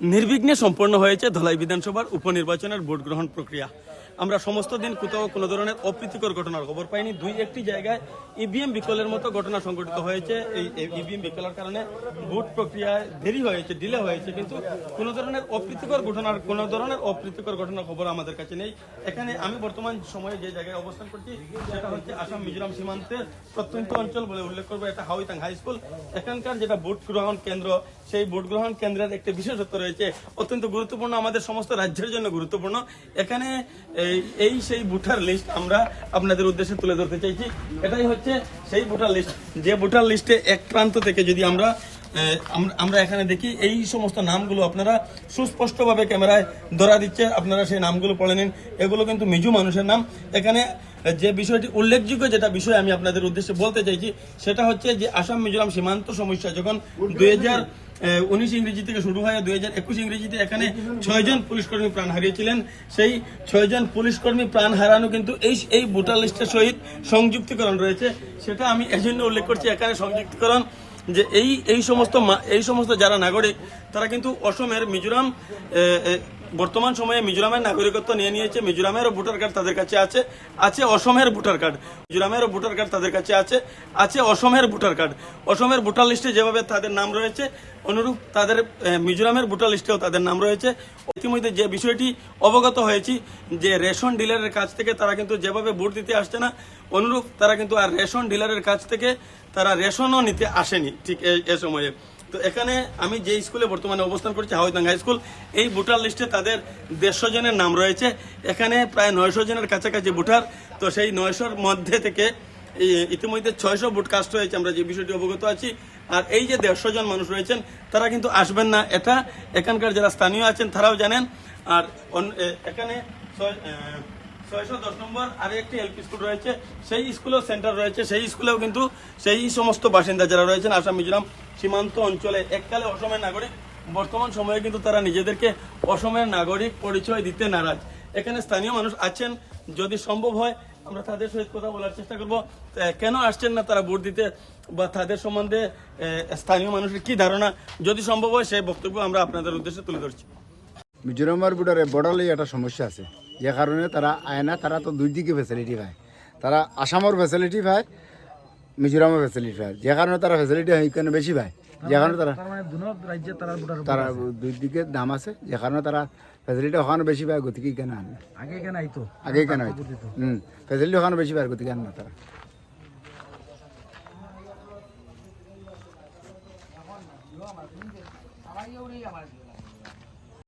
নির্বিঘ্নে সম্পন্ন হয়েছে ধলাই বিধানসভার উপনির্বাচনের ভোট গ্রহণ প্রক্রিয়া। আমরা সমস্ত দিন কোথাও কোনো ধরনের অপ্রীতিকর ঘটনার খবর পাইনি। দুই একটি জায়গায় ইভিএম বিকলের মতো ঘটনা সংঘটিত হয়েছে। এই ইভিএম বিকলের কারণে ভোট প্রক্রিয়ায় দেরি হয়েছে ডিলে হয়েছে, কিন্তু কোনো ধরনের অপ্রীতিকর ঘটনার, কোনো ধরনের অপ্রীতিকর ঘটনার খবর আমাদের কাছে নেই। এখানে আমি বর্তমান সময়ে যে জায়গায় অবস্থান করছি, সেটা হচ্ছে আসাম মিজোরাম সীমান্তের প্রত্যন্ত অঞ্চল বলে উল্লেখ করব, এটা হাউইতাং হাই স্কুল। এখানকার যেটা ভোট গ্রহণ কেন্দ্র, সেই ভোট গ্রহণ কেন্দ্রের একটি বিশেষত্ব রয়েছে, অত্যন্ত গুরুত্বপূর্ণ, আমাদের সমস্ত রাজ্যের জন্য গুরুত্বপূর্ণ। এখানে এই- সেই ভোটার লিস্ট আমরা আপনাদের উদ্দেশ্যে তুলে ধরতে চাইছি। এটাই হচ্ছে সেই ভোটার লিস্ট যে ভোটার লিস্টে এক প্রান্ত থেকে যদি আমরা আমরা এখানে দেখি এই সমস্ত নামগুলো আপনারা সুস্পষ্টভাবে ক্যামেরায় ধরা দিচ্ছে। আপনারা সেই নামগুলো পড়ে নিন। এগুলো কিন্তু মিজু মানুষের নাম। এখানে যে বিষয়টি উল্লেখযোগ্য যেটা বিষয় আমি আপনাদের উদ্দেশ্যে বলতে চাইছি, সেটা হচ্ছে যে আসাম মিজোরাম সীমান্ত সমস্যা। যখন দুই হাজার উনিশ ইংরেজি থেকে শুরু হয়, দুই হাজার একুশ ইংরেজিতে এখানে ছয়জন পুলিশ কর্মী প্রাণ হারিয়েছিলেন। সেই ছয়জন পুলিশ কর্মী প্রাণ হারানো কিন্তু এই এই ভোটার লিস্টের সহিত সংযুক্তিকরণ রয়েছে। সেটা আমি এজন্য উল্লেখ করছি, এখানে সংযুক্তিকরণ যে এই এই সমস্ত এই সমস্ত যারা নাগরিক তারা কিন্তু অসমের মিজোরাম বর্তমান সময়ে মিজোরামের নাগরিকত্ব নিয়ে নিয়েছে। মিজোরামেরও ভোটার কার্ড তাদের কাছে আছে। আছে অসমের ভোটার কার্ড। মিজোরামেরও ভোটার কার্ড তাদের কাছে আছে। আছে অসমের ভোটার কার্ড। অসমের ভোটার লিস্টে যেভাবে তাদের নাম রয়েছে, অনুরূপ তাদের মিজোরামের ভোটার লিস্টেও তাদের নাম রয়েছে। ইতিমধ্যে যে বিষয়টি অবগত হয়েছি, যে রেশন ডিলারের কাছ থেকে তারা কিন্তু যেভাবে ভোট দিতে আসছে না, অনুরূপ তারা কিন্তু আর রেশন ডিলারের কাছ থেকে তারা রেশনও নিতে আসেনি ঠিক এ সময়ে। তো এখানে আমি যে স্কুলে বর্তমানে অবস্থান করছি হাওয়াইদাং হাই স্কুল, এই ভোটার লিস্টে তাদের দেড়শো জনের নাম রয়েছে। এখানে প্রায় নয়শো জনের কাছাকাছি ভোটার, তো সেই নয়শোর মধ্যে থেকে ইতিমধ্যে ছয়শো ভোট কাস্ট হয়েছে, আমরা যে বিষয়টি অবগত আছি। আর এই যে দেড়শো জন মানুষ রয়েছেন, তারা কিন্তু আসবেন না। এটা এখানকার যারা স্থানীয় আছেন, তারাও জানেন। আর এখানে ছয়শো দশ নম্বর স্কুল রয়েছে। সেই স্কুলেও সেন্টার রয়েছে। সেই স্কুলেও কিন্তু সেই সমস্ত বাসিন্দা যারা রয়েছেন সীমান্ত অঞ্চলে এককালে অসমের নাগরিক। বর্তমান সময়ে কিন্তু তারা নিজেদেরকে অসমের নাগরিক পরিচয় দিতে নারাজ। এখানে স্থানীয় মানুষ আছেন। যদি সম্ভব হয়, আমরা তাদের সহিত কথা বলার চেষ্টা করব। কেন আসছেন না তারা ভোট দিতে? বা তাদের সম্বন্ধে স্থানীয় মানুষের কি ধারণা? যদি সম্ভব হয়, সেই বক্তব্য আমরা আপনাদের উদ্দেশ্যে তুলে ধরছি। মিজোরামের বুডারে বর্ডারলে একটা সমস্যা আছে। যে কারণে তারা আয় না তারা তো দুই দিকে ফেসিলিটি পায়। তারা আসামের ফেসিলিটি পায় মিজোরামের ফেসিলিটি পায়। যে কারণে তারা ফেসিলিটি এইখানে বেশি পায়। যে কারণে তারা তার মানে রাজ্যে তারা তারা দুই দিকে দাম আছে। যে কারণে তারা ফেসিলিটি ওখানে বেশি পায় গতিকে কেন আনে। আগে কেন আইতো? আগে কেন হয়তো হুম ফেসিলিটি ওখানে বেশি পায় গতিকে আনে না তারা। আমার